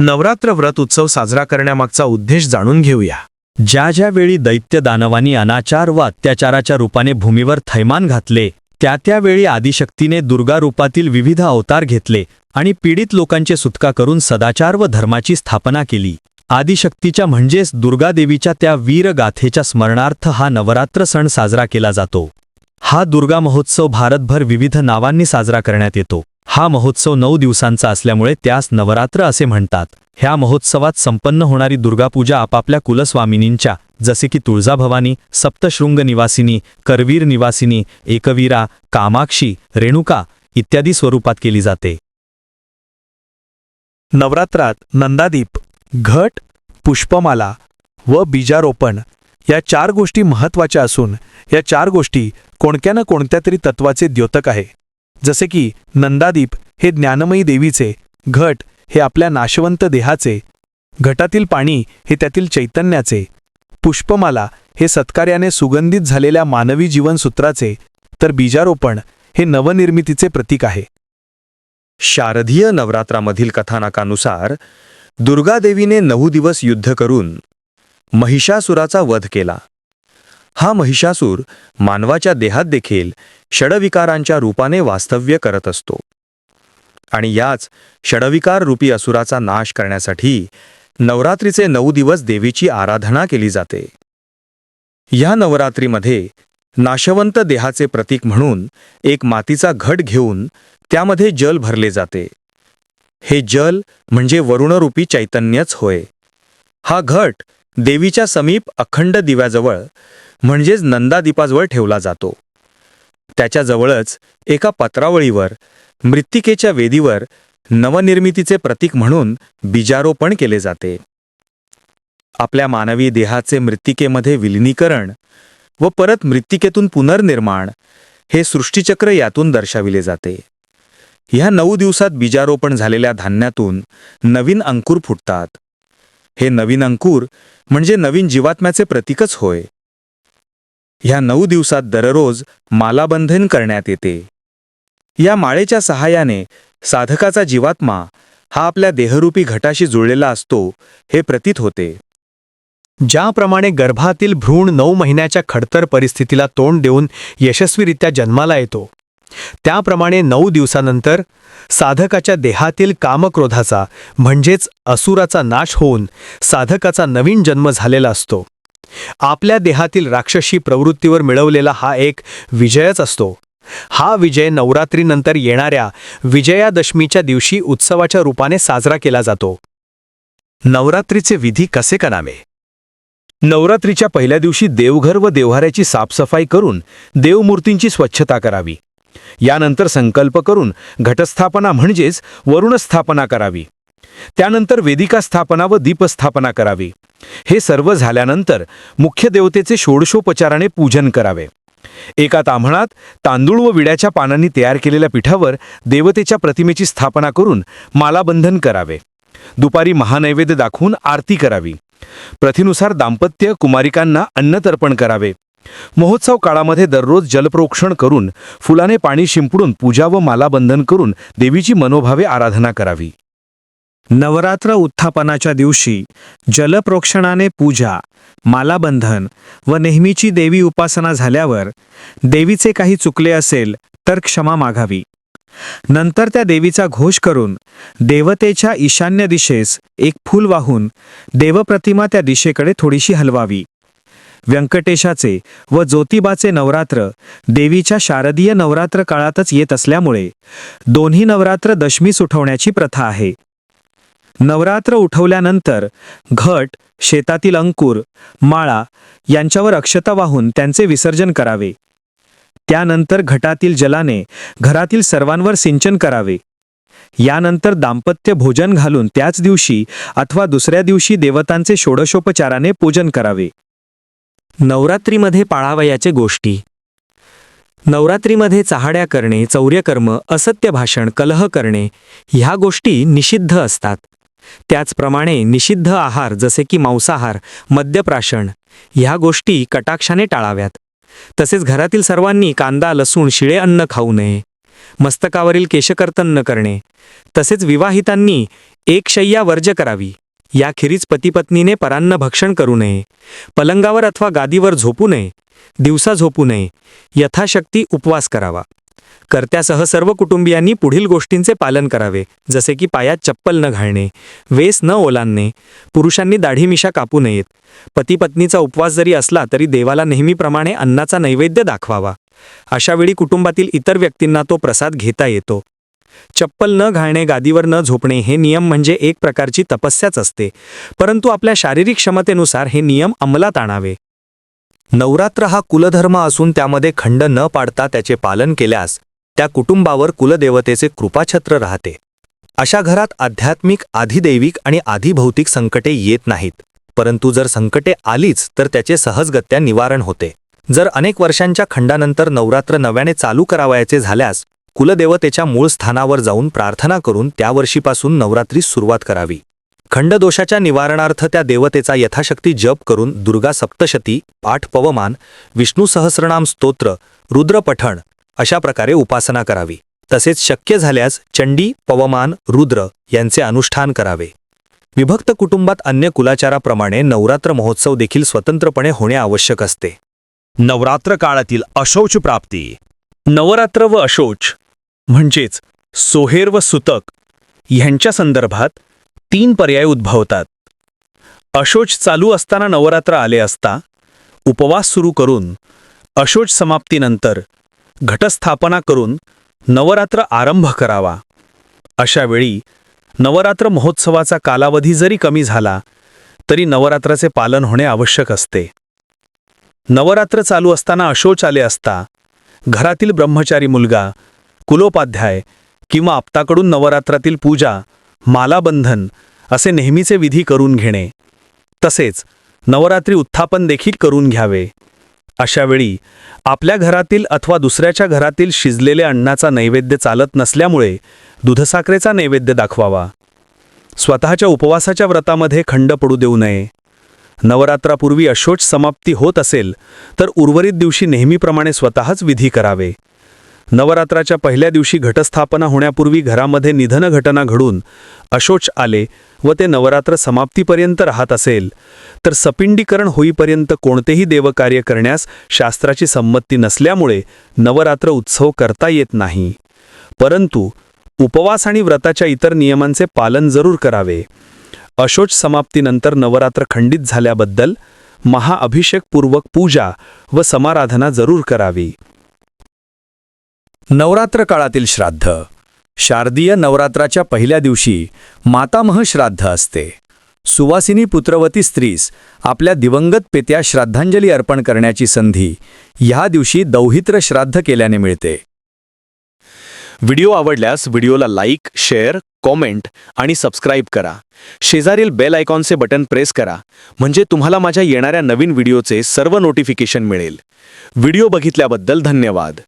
नवरात्र व्रत उत्सव साजरा करण्यामागचा उद्देश जाणून घेऊया. ज्या ज्या वेळी दैत्य दानवानी अनाचार व अत्याचाराच्या रूपाने भूमीवर थैमान घातले त्या त्यावेळी आदिशक्तीने दुर्गा रूपातील विविध अवतार घेतले आणि पीडित लोकांचे सुटका करून सदाचार व धर्माची स्थापना केली. आदिशक्तीच्या म्हणजेच दुर्गादेवीच्या त्या वीरगाथेच्या स्मरणार्थ हा नवरात्र सण साजरा केला जातो. हा दुर्गा महोत्सव भारतभर विविध नावांनी साजरा करण्यात येतो. हा महोत्सव नऊ दिवसांचा असल्यामुळे त्यास नवरात्र असे म्हणतात. ह्या महोत्सवात संपन्न होणारी दुर्गापूजा आपापल्या कुलस्वामिनींच्या जसे की तुळजाभवानी सप्तशृंग निवासिनी करवीर निवासिनी एकवीरा कामाक्षी रेणुका इत्यादी स्वरूपात केली जाते. नवरात्रात नंदादीप घट पुष्पमाला व बीजारोपण या चार गोष्टी महत्त्वाच्या असून या चार गोष्टी कोणत्या ना कोणत्या तरी तत्वाचे द्योतक आहे. जसे की नंदादीप हे ज्ञानमयी देवीचे घट हे आपल्या नाशवंत देहाचे घटातील पाणी हे त्यातील चैतन्याचे पुष्पमाला हे सत्कार्याने सुगंधित झालेल्या मानवी जीवनसूत्राचे तर बीजारोपण हे नवनिर्मितीचे प्रतीक आहे. शारदीय नवरात्रामधील कथानकानुसार दुर्गादेवीने नऊ दिवस युद्ध करून महिषासुराचा वध केला. हा महिषासूर मानवाच्या देहात देखील षडविकारांच्या रूपाने वास्तव्य करत असतो. आणि याच षडविकार रूपी असुराचा नाश करण्यासाठी नवरात्रीचे नऊ दिवस देवीची आराधना केली जाते. या नवरात्रीमध्ये नाशवंत देहाचे प्रतीक म्हणून एक मातीचा घट घेऊन त्यामध्ये जल भरले जाते. हे जल म्हणजे वरुणरूपी चैतन्यच होय. हा घट देवीच्या समीप अखंड दिव्याजवळ म्हणजेच नंदादीपाजवळ ठेवला जातो. त्याच्याजवळच एका पत्रावळीवर मृत्तिकेच्या वेदीवर नवनिर्मितीचे प्रतीक म्हणून बीजारोपण केले जाते. आपल्या मानवी देहाचे मृत्तिकेमध्ये विलिनीकरण व परत मृत्तिकेतून पुनर्निर्माण हे सृष्टीचक्र यातून दर्शविले जाते. ह्या नऊ दिवसात बीजारोपण झालेल्या धान्यातून नवीन अंकुर फुटतात. हे नवीन अंकुर म्हणजे नवीन जीवात्म्याचे प्रतीकच होय. ह्या नऊ दिवसात दररोज मालाबंधन करण्यात येते. या माळेच्या सहाय्याने साधकाचा जीवात्मा हा आपल्या देहरूपी घटाशी जुळलेला असतो हे प्रतीत होते. ज्याप्रमाणे गर्भातील भ्रूण नऊ महिन्याच्या खडतर परिस्थितीला तोंड देऊन यशस्वीरित्या जन्माला येतो. त्याप्रमाणे नऊ दिवसानंतर साधकाच्या देहातील कामक्रोधाचा म्हणजेच असुराचा नाश होऊन साधकाचा नवीन जन्म झालेला असतो. आपल्या देहातील राक्षसी प्रवृत्तीवर मिळवलेला हा एक विजयच असतो. हा विजय नवरात्रीनंतर येणाऱ्या विजयादशमीच्या दिवशी उत्सवाच्या रूपाने साजरा केला जातो. नवरात्रीचे विधी कसे करावे? नवरात्रीच्या पहिल्या दिवशी देवघर व देवहाऱ्याची साफसफाई करून देवमूर्तींची स्वच्छता करावी. यानंतर संकल्प करून घटस्थापना म्हणजेच वरुणस्थापना करावी. त्यानंतर वेदिका स्थापना व दीपस्थापना करावी. हे सर्व झाल्यानंतर मुख्य देवतेचे षोडशोपचाराने पूजन करावे. एका ताम्हणात तांदूळ व विड्याच्या पानांनी तयार केलेल्या पिठावर देवतेच्या प्रतिमेची स्थापना करून मालाबंधन करावे. दुपारी महानैवेद्य दाखवून आरती करावी. प्रथिनुसार दाम्पत्य कुमारिकांना अन्नतर्पण करावे. महोत्सव काळामध्ये दररोज जलप्रोक्षण करून फुलाने पाणी शिंपडून पूजा व मालाबंधन करून देवीची मनोभावे आराधना करावी. नवरात्र उत्थापनाच्या दिवशी जलप्रोक्षणाने पूजा मालाबंधन व नेहमीची देवी उपासना झाल्यावर देवीचे काही चुकले असेल तर क्षमा मागावी. नंतर त्या देवीचा घोष करून देवतेच्या ईशान्य दिशेस एक फूल वाहून देवप्रतिमा त्या दिशेकडे थोडीशी हलवावी. व्यंकटेशाचे व ज्योतिबाचे नवरात्र देवीच्या शारदीय नवरात्र काळातच येत असल्यामुळे दोन्ही नवरात्र दशमीस उठवण्याची प्रथा आहे. नवरात्र उठवल्यानंतर घट शेतातील अंकुर माळा यांच्यावर अक्षता वाहून त्यांचे विसर्जन करावे. त्यानंतर घटातील जलाने घरातील सर्वांवर सिंचन करावे. यानंतर दाम्पत्य भोजन घालून त्याच दिवशी अथवा दुसऱ्या दिवशी देवतांचे षोडशोपचाराने पूजन करावे. नवरात्रीमध्ये पाळावयाचे गोष्टी. नवरात्रीमध्ये चहाड्या करणे चौर्यकर्म असत्य भाषण कलह करणे ह्या गोष्टी निषिद्ध असतात. त्याचप्रमाणे निषिद्ध आहार जसे की मांसाहार मद्यप्राशन ह्या गोष्टी कटाक्षाने टाळाव्यात. तसेच घरातील सर्वांनी कांदा लसूण शिळे अन्न खाऊ नये. मस्तकावरील केशकर्तन न करणे. तसेच विवाहितांनी एकशय्या वर्ज करावी. याखेरीज पतीपत्नीने परान्न भक्षण करू नये पलंगावर अथवा गादीवर झोपू नये दिवसा झोपू नये यथाशक्ती उपवास करावा. कर्त्यासह सर्व कुटुंबियांनी पुढील गोष्टींचे पालन करावे जसे की पायात चप्पल न घालणे वेस न ओलांडणे पुरुषांनी दाढीमिशा कापू नयेत. पतीपत्नीचा उपवास जरी असला तरी देवाला नेहमीप्रमाणे अन्नाचा नैवेद्य दाखवावा. अशावेळी कुटुंबातील इतर व्यक्तींना तो प्रसाद घेता येतो. चप्पल न घालणे गादीवर न झोपणे हे नियम म्हणजे एक प्रकारची तपस्याच असते. परंतु आपल्या शारीरिक क्षमतेनुसार हे नियम अंमलात आणावे. नवरात्र हा कुलधर्म असून त्यामध्ये खंड न पाडता त्याचे पालन केल्यास त्या कुटुंबावर कुलदेवतेचे कृपाछत्र राहते. अशा घरात आध्यात्मिक आधिदैविक आणि आधिभौतिक संकटे येत नाहीत. परंतु जर संकटे आलीच तर त्याचे सहजगत्या निवारण होते. जर अनेक वर्षांच्या खंडानंतर नवरात्र नव्याने चालू करावयाचे झाल्यास कुलदेवतेच्या मूळ स्थानावर जाऊन प्रार्थना करून त्या वर्षीपासून नवरात्रीस सुरुवात करावी. खंडदोषाच्या निवारणार्थ त्या देवतेचा यथाशक्ती जप करून दुर्गा सप्तशती पाठ पवमान विष्णू सहस्रनाम स्तोत्र रुद्रपठण अशा प्रकारे उपासना करावी. तसेच शक्य झाल्यास चंडी पवमान रुद्र यांचे अनुष्ठान करावे. विभक्त कुटुंबात अन्य कुलाचाराप्रमाणे नवरात्र महोत्सव देखील स्वतंत्रपणे होणे आवश्यक असते. नवरात्र काळातील अशौच प्राप्ती. नवरात्र व अशौच म्हणजेच सोहेर व सुतक ह्यांच्या संदर्भात तीन पर्याय उद्भवतात. अशोच चालू असताना नवरात्र आले असता उपवास सुरू करून अशोच समाप्तीनंतर घटस्थापना करून नवरात्र आरंभ करावा. अशावेळी नवरात्र महोत्सवाचा कालावधी जरी कमी झाला तरी नवरात्राचे पालन होणे आवश्यक असते. नवरात्र चालू असताना अशोच आले असता घरातील ब्रह्मचारी मुलगा कुलोपाध्याय किंवा आप्ताकडून नवरात्रातील पूजा मालाबंधन असे नेहमीचे विधी करून घेणे. तसेच नवरात्री उत्थापन देखील करून घ्यावे. अशावेळी आपल्या घरातील अथवा दुसऱ्याच्या घरातील शिजलेल्या अन्नाचा नैवेद्य चालत नसल्यामुळे दुधसाखरेचा नैवेद्य दाखवावा. स्वतःच्या उपवासाच्या व्रतामध्ये खंड पडू देऊ नये. नवरात्रापूर्वी अशोच समाप्ती होत असेल तर उर्वरित दिवशी नेहमीप्रमाणे स्वतःच विधी करावे. नवरात्राच्या पहिल्या दिवशी घटस्थापना होण्यापूर्वी घरामध्ये निधन घटना घडून अशोच आले व ते नवरात्र समाप्तीपर्यंत राहत असेल. तर सपिंडीकरण होईपर्यंत कोणतेही देवकार्य करण्यास शास्त्राची संमती नसल्यामुळे नवरात्र उत्सव करता येत नाही. परंतु उपवास आणि व्रताच्या इतर नियमांचे पालन जरूर करावे. अशोच समाप्तीनंतर नवरात्र खंडित झाल्याबद्दल महाअभिषेकपूर्वक पूजा व समाराधना जरूर करावी. नवरात्र काळातील श्राद्ध. शारदीय नवरात्राच्या पहिल्या दिवशी मातामह श्राद्ध असते. सुवासिनी पुत्रवती स्त्रीस आपल्या दिवंगत पेत्या श्राद्धांजली अर्पण करण्याची संधी ह्या दिवशी दौहित्र श्राद्ध केल्याने मिळते. व्हिडिओ आवडल्यास व्हिडिओला लाईक शेअर कॉमेंट आणि सबस्क्राईब करा. शेजारील बेल आयकॉनचे बटन प्रेस करा म्हणजे तुम्हाला माझ्या येणाऱ्या नवीन व्हिडिओचे सर्व नोटिफिकेशन मिळेल. व्हिडिओ बघितल्याबद्दल धन्यवाद.